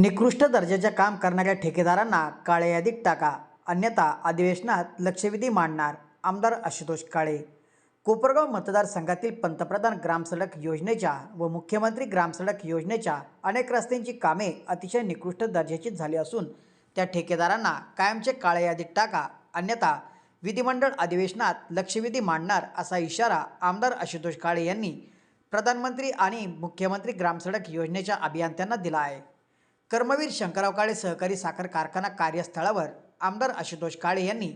निकृष्ट दर्जाचे काम करणाऱ्या ठेकेदारांना काळ्या यादीत टाका. अन्यथा अधिवेशनात लक्षवेधी मांडणार आमदार आशुतोष काळे. कोपरगाव मतदारसंघातील पंतप्रधान ग्रामसडक योजनेच्या व मुख्यमंत्री ग्रामसडक योजनेच्या अनेक रस्त्यांची कामे अतिशय निकृष्ट दर्जाची झाली असून त्या ठेकेदारांना कायमचे काळ्या यादीत टाका. अन्यथा विधिमंडळ अधिवेशनात लक्षवेधी मांडणार असा इशारा आमदार आशुतोष काळे यांनी प्रधानमंत्री आणि मुख्यमंत्री ग्रामसडक योजनेच्या अभियंत्यांना दिला आहे. कर्मवीर शंकरराव काळे सहकारी साखर कारखाना कार्यस्थळावर आमदार आशुतोष काळे यांनी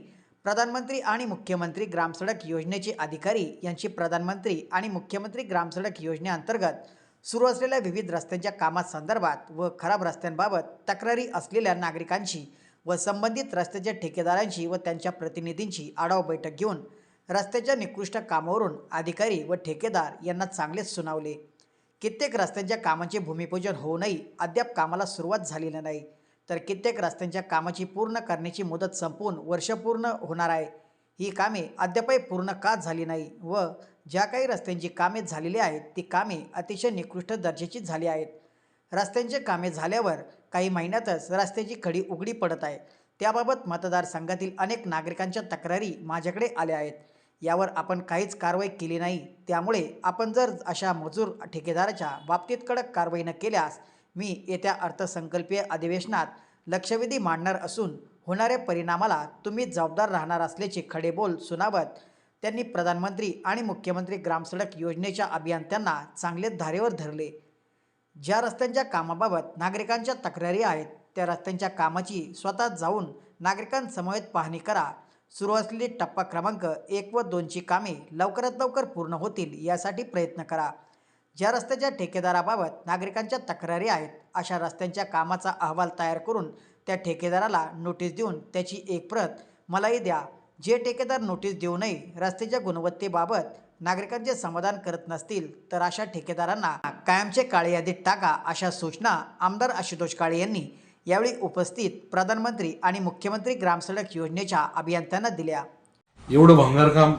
प्रधानमंत्री आणि मुख्यमंत्री ग्रामसडक योजनेचे अधिकारी यांची प्रधानमंत्री आणि मुख्यमंत्री ग्रामसडक योजनेअंतर्गत सुरू असलेल्या विविध रस्त्यांच्या कामासंदर्भात व खराब रस्त्यांबाबत तक्रारी असलेल्या नागरिकांशी व संबंधित रस्त्याच्या ठेकेदारांशी व त्यांच्या प्रतिनिधींची आढावा बैठक घेऊन रस्त्याच्या निकृष्ट कामावरून अधिकारी व ठेकेदार यांना चांगलेच सुनावले. कित्येक रस्त्यांच्या कामाचे भूमिपूजन होऊनही अद्याप कामाला सुरुवात झालेली नाही तर कित्येक रस्त्यांच्या कामाची पूर्ण करण्याची मुदत संपवून वर्ष पूर्ण होणार आहे. ही कामे अद्यापही पूर्ण का झाली नाही व ज्या काही रस्त्यांची कामे झालेली आहेत ती कामे अतिशय निकृष्ट दर्जाची झाली आहेत. रस्त्यांची कामे झाल्यावर काही महिन्यातच रस्त्याची खडी उघडी पडत आहे. त्याबाबत मतदारसंघातील अनेक नागरिकांच्या तक्रारी माझ्याकडे आल्या आहेत. यावर आपण काहीच कारवाई केली नाही. त्यामुळे आपण जर अशा मजूर ठेकेदाराच्या बाबतीत कडक कारवाई न केल्यास मी येत्या अर्थसंकल्पीय अधिवेशनात लक्षवेधी मांडणार असून होणाऱ्या परिणामाला तुम्ही जबाबदार राहणार असल्याचे खडे बोल सुनावत त्यांनी प्रधानमंत्री आणि मुख्यमंत्री ग्रामसडक योजनेच्या अभियंत्यांना चांगले धारेवर धरले. ज्या रस्त्यांच्या कामाबाबत नागरिकांच्या तक्रारी आहेत त्या रस्त्यांच्या कामाची स्वतः जाऊन नागरिकांसमवेत पाहणी करा. सुरू असलेली टप्पा क्रमांक एक व दोनची कामे लवकरात लवकर पूर्ण होतील यासाठी प्रयत्न करा. ज्या रस्त्याच्या ठेकेदाराबाबत नागरिकांच्या तक्रारी आहेत अशा रस्त्यांच्या कामाचा अहवाल तयार करून त्या ठेकेदाराला नोटीस देऊन त्याची एक प्रत मलाही द्या. जे ठेकेदार नोटीस देऊनही रस्त्याच्या गुणवत्तेबाबत नागरिकांचे समाधान करत नसतील तर अशा ठेकेदारांना कायमचे काळे यादीत टाका अशा सूचना आमदार आशुतोष काळे यांनी यावेळी उपस्थित प्रधानमंत्री आणि मुख्यमंत्री ग्रामसडक योजनेच्या अभियंत्यांना दिल्या. एवढं भंगार काम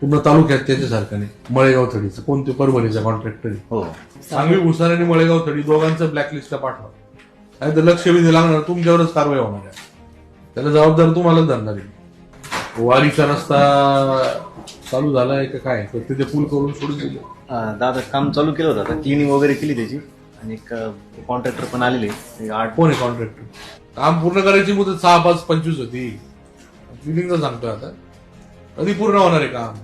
पूर्ण तालुक्यात त्याच्यासारखं नाही. मळेगाव थडीचं. कोणते परभणीचा कॉन्ट्रॅक्टर हो. सांगवी भुसार आणि मळेगाव थडी दोघांचं ब्लॅकलिस्टला पाठवा. नाही तर लक्ष वेधी लागणार तुमच्यावरच कारवाई होणार आहे. त्याला जबाबदार तुम्हालाच धरणार आहे. वारीचा रस्ता चालू झालाय का काय? तर तिथे पूल करून सोडून दिले. दादा काम चालू केलं होतं आता. क्लिनिंग वगैरे केली त्याची. आणि एक कॉन्ट्रॅक्टर पण आलेले. एक आठ कोण आहे कॉन्ट्रॅक्टर काम पूर्ण करायची मुदत सहा पाच पंचवीस होती. फिलिंगचं सांगतोय आता. कधी पूर्ण होणार आहे काम?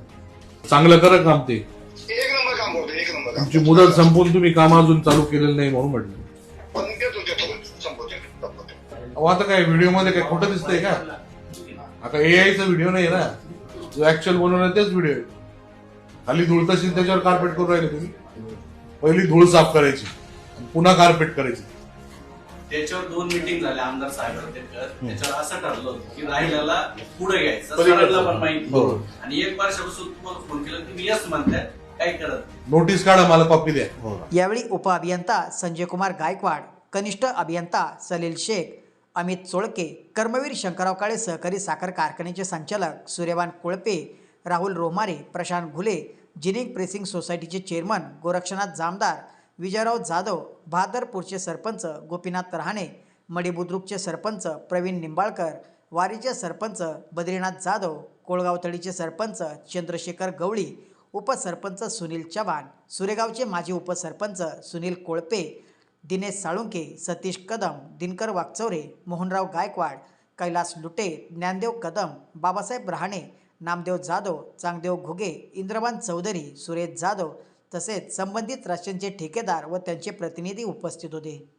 चांगलं करा काम ते. एक नंबर काम करतो एक नंबर काम. तुमची मुदत संपून तुम्ही काम अजून चालू केलेलं नाही म्हणून म्हटलं. पण देतो देतो संपवतो संपवतो. अहो आता काय व्हिडिओमध्ये काय खोटं दिसतंय का? आता एआयचा व्हिडिओ नाही ना. जो ऍक्च्युअल बनवणार तेच व्हिडिओ आहे. खाली धूळ तशी त्याच्यावर कार्पेट करून राहिले तुम्ही. पहिली धूळ साफ करायची. पुन्हा कार्पेट करायची त्याच्यावर दोन मिटिंग झाल्या आमदार साहेब त्याच्यावर असं ठरलं की राहिल्याला पुढे घ्यायचं. सरांना पण माहिती बरोबर. आणि एक वर्षापासून तुम्हाला फोन केला तुम्ही यस म्हणताय काय करत. नोटीस काढा मला कॉपी द्या यावेळी उपअभियंता संजय कुमार गायकवाड कनिष्ठ अभियंता सलील शेख अमित चोळके कर्मवीर शंकरराव काळे सहकारी साखर कारखान्याचे संचालक सूर्यवान कोळपे राहुल रोमारे प्रशांत घुले जिनिंग प्रेसिंग सोसायटीचे चेअरमन गोरक्षनाथ जामदार विजयराव जाधव बहादरपूरचे सरपंच गोपीनाथ रहाणे मडी बुद्रुकचे सरपंच प्रवीण निंबाळकर वारीचे सरपंच बद्रीनाथ जाधव कोळगावतळीचे सरपंच चंद्रशेखर गवळी उपसरपंच सुनील चव्हाण सुरेगावचे माजी उपसरपंच सुनील कोळपे दिनेश साळुंके सतीश कदम दिनकर वागचौरे मोहनराव गायकवाड कैलास लुटे ज्ञानदेव कदम बाबासाहेब रहाणे नामदेव जाधव चांगदेव घुगे इंद्रवान चौधरी सुरेश जाधव तसेच संबंधित रस्त्यांचे ठेकेदार व त्यांचे प्रतिनिधी उपस्थित होते.